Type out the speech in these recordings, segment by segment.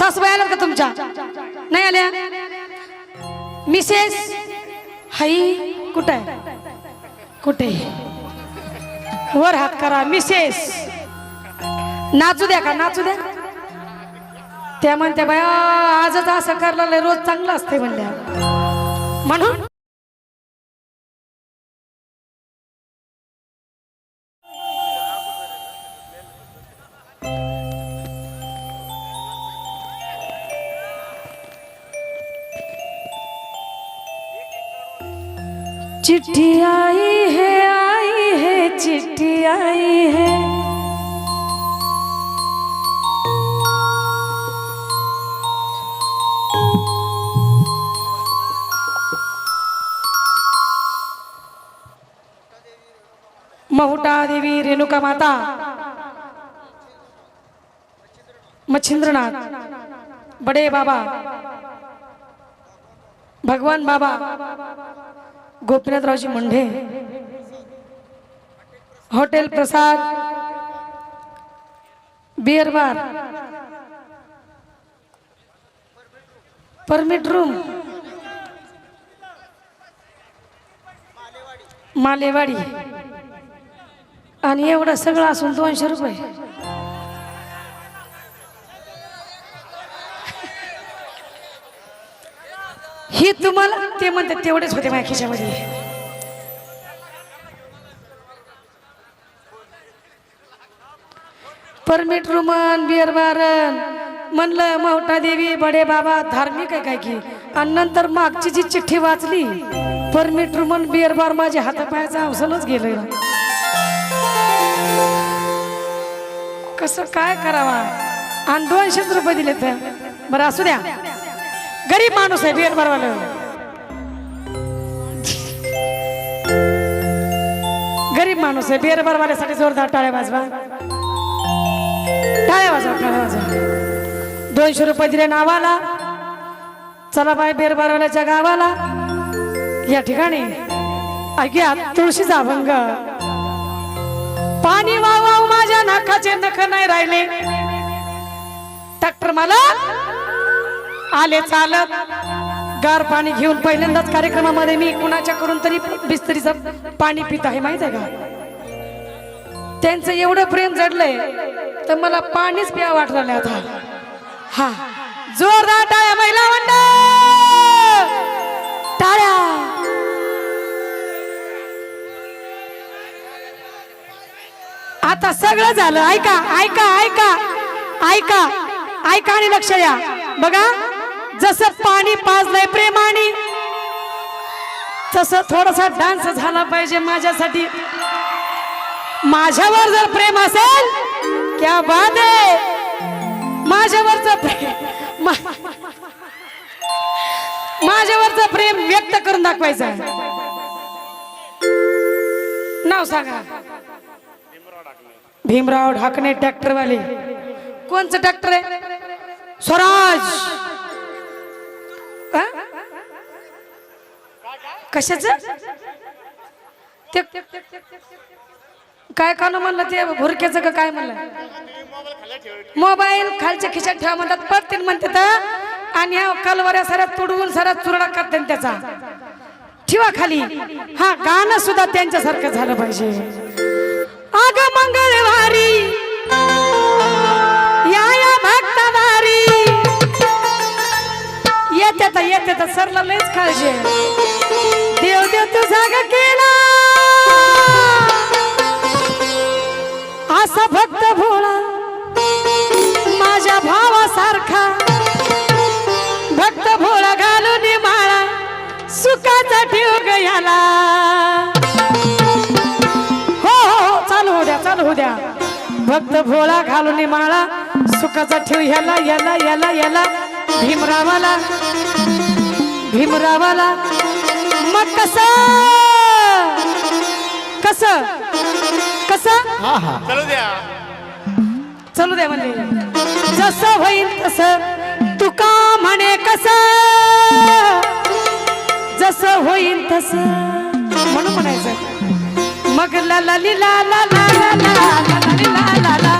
सासूबाई आल्या का तुमच्या? नाही आल्या? मिसेस? हाई कुठं आहे? कुठे? वर हात करा मिसेस. नाचू द्या का? नाचू द्या. त्या म्हणत्या बाया आजच असं करला रोज चांगलं असते म्हणल्या. म्हणून चिट्ठी आई है आई है, चिट्ठी आई है। महुटा देवी रेणुका माता। Machhindranath. Bade Baba. Bhagwan Baba. Gopinathraoji Munde hotel Prasad beer bar permit room Malewadi. आणि एवढं सगळं असून दोनशे रुपये. ही तुम्हाला ते म्हणतात तेवढेच होते माझ्या खिशामध्ये. परमिट रुमन बिअर बारन म्हणलं मोठा देवी बडे बाबा धार्मिक आहे काय की? आणि नंतर मागची जी चिठ्ठी वाचली परमिट रुमन बिअर बार माझ्या हातापायाचा अवसलच गेलंय. कसं काय करावा? आणि दोनशेच रुपये दिले तर बरं असू द्या. गरीब माणूस आहे बिअर बरोबर गरीब माणूस आहे बिअर बरवाल्यासाठी जोरदार टाळ्या वाजवा. टाळ्या वाजवा टाळ्या वाजवा. दोनशे रुपये दिले नावाला. चला बाय बेर बरवाल्याच्या गावाला. या ठिकाणी ऐकूया तुळशीचा अभंग पाणी वाव वाव माझ्या नाकाचे नख नाही राहिले. डॉक्टर मला आले चालत गार पाणी घेऊन पहिल्यांदाच कार्यक्रमामध्ये मी कुणाच्या करून तरी बिस्तरीचं पाणी पित आहे माहीत आहे का? त्यांचं एवढं प्रेम जडलंय तर मला पाणीच प्या वाटलं आता. हा. जोरदार टाळ्या महिला मंडळ! टाळ्या! आता सगळं झालं. ऐका ऐका ऐका. ऐका ऐका आणि लक्ष द्या. बघा. जसं पाणी पाजलंय प्रेमाने तसं थोडासा डान्स झाला पाहिजे माझ्यासाठी. माझ्यावर जर प्रेम असेल क्या बात आहे. माझ्यावरचं प्रेम माझ्यावरच माझ्यावरचं प्रेम व्यक्त करून दाखवायचं आहे. नाव सांगा. भीमराव ढाकणे ट्रॅक्टरवाले कोणचं ट्रॅक्टर आहे? स्वराज. कशाचं? ते काय कान म्हणलं ते? भुरक्याचं का काय म्हणलं? मोबाईल खालच्या खिशात ठेवा म्हणतात. पडतील म्हणतात आणि ह्या कलवऱ्या साऱ्या तुडवून साऱ्या चुरडा करते त्याचा. ठेवा खाली. हा गाणं सुद्धा त्यांच्यासारखं झालं पाहिजे. अग मंगळवारी या या भक्तवारी. येते तर सरला लयच खायचे आहे. देव केला. असा भक्त भोळा माझ्या भावासारखा भक्त भोळा घालून माळा सुखाचा ठेव गयाला हो हो हो चालू हो द्या चालू हो द्या. भक्त भोळा घालून माळा सुखाचा ठेव ह्याला याला याला याला. भीमरावाला भीमरावाला मग कस कस कस चलू द्या चलू द्या म्हणजे जसं होईल तस तुका म्हणे कस जसं होईल तस म्हणून म्हणायचं मग ला ला ली ला ला ला ला ला ला ला ली ला ला ला ला ला ली ला ला ला ला ला ला ला ली ला ला ला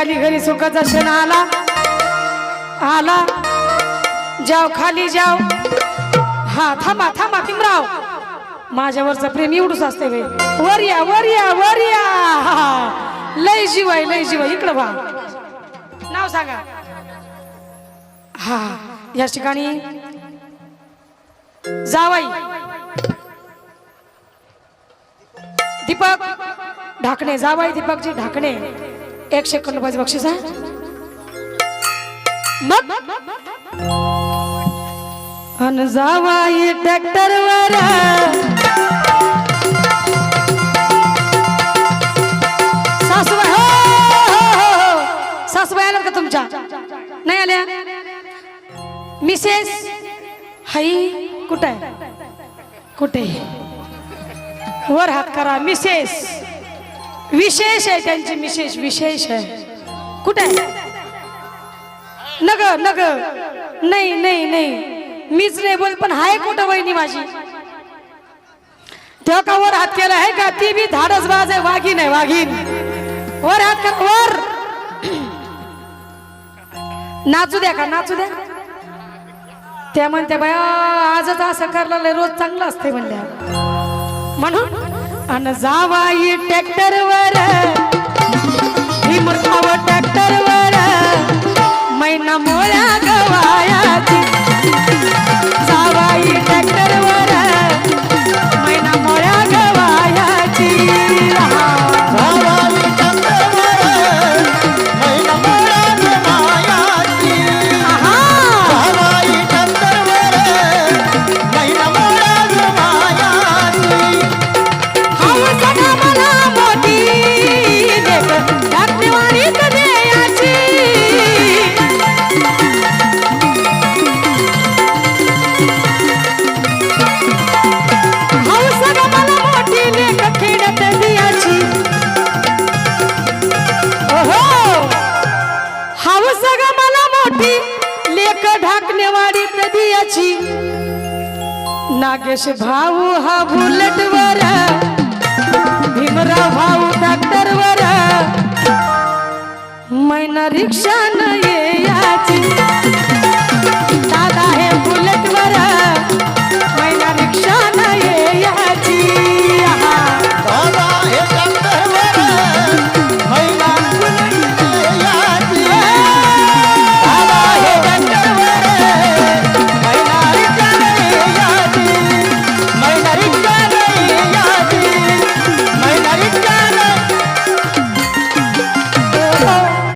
आली घरी सुखाचा क्षण आला. आला. जाव खाली जाव. हा थांबा थांबा भीमराव. माझ्यावरचं प्रेम एवढूच असते वे वर या वर या वर या. हा, लय जीवाय लय जीव इकडं बा नाव सांगा. हा या ठिकाणी. जावाई. दीपक. ढाकणे. जावाई दीपकजी ढाकणे. एक सेकंद रुपयाचं बक्षीस आहे. मग? अन जावाई ट्रॅक्टर वर. सासूबाई हो, हो, हो, हो. सासूबाई आल्यात का तुमच्या? नाही आल्या? मिसेस हाई कुठे कुठे? वर हात करा मिसेस. विशेष आहे त्यांची विशेष विशेष आहे. कुठे? आहे नग नग. नाही नाही नाही. मीच नाही बोल पण हाय कुठं वहिनी माझी? त्या का वर हात केला? आहे का? ती बी धाडस बाज आहे वाघीन आहे वाघीन वर हात कर वर. नाचू द्या का? नाचू द्या. त्या म्हणते बाय आजच असं करलेलं रोज चांगलं असते म्हणल्या. म्हणून अन जावाई ट्रॅक्टर राजेश भाऊ हा बुलेट वर. भीमराव भाऊ डॉक्टर वर. मैना रिक्षा न येची दादा हे बुलेटवर मैना रिक्षा न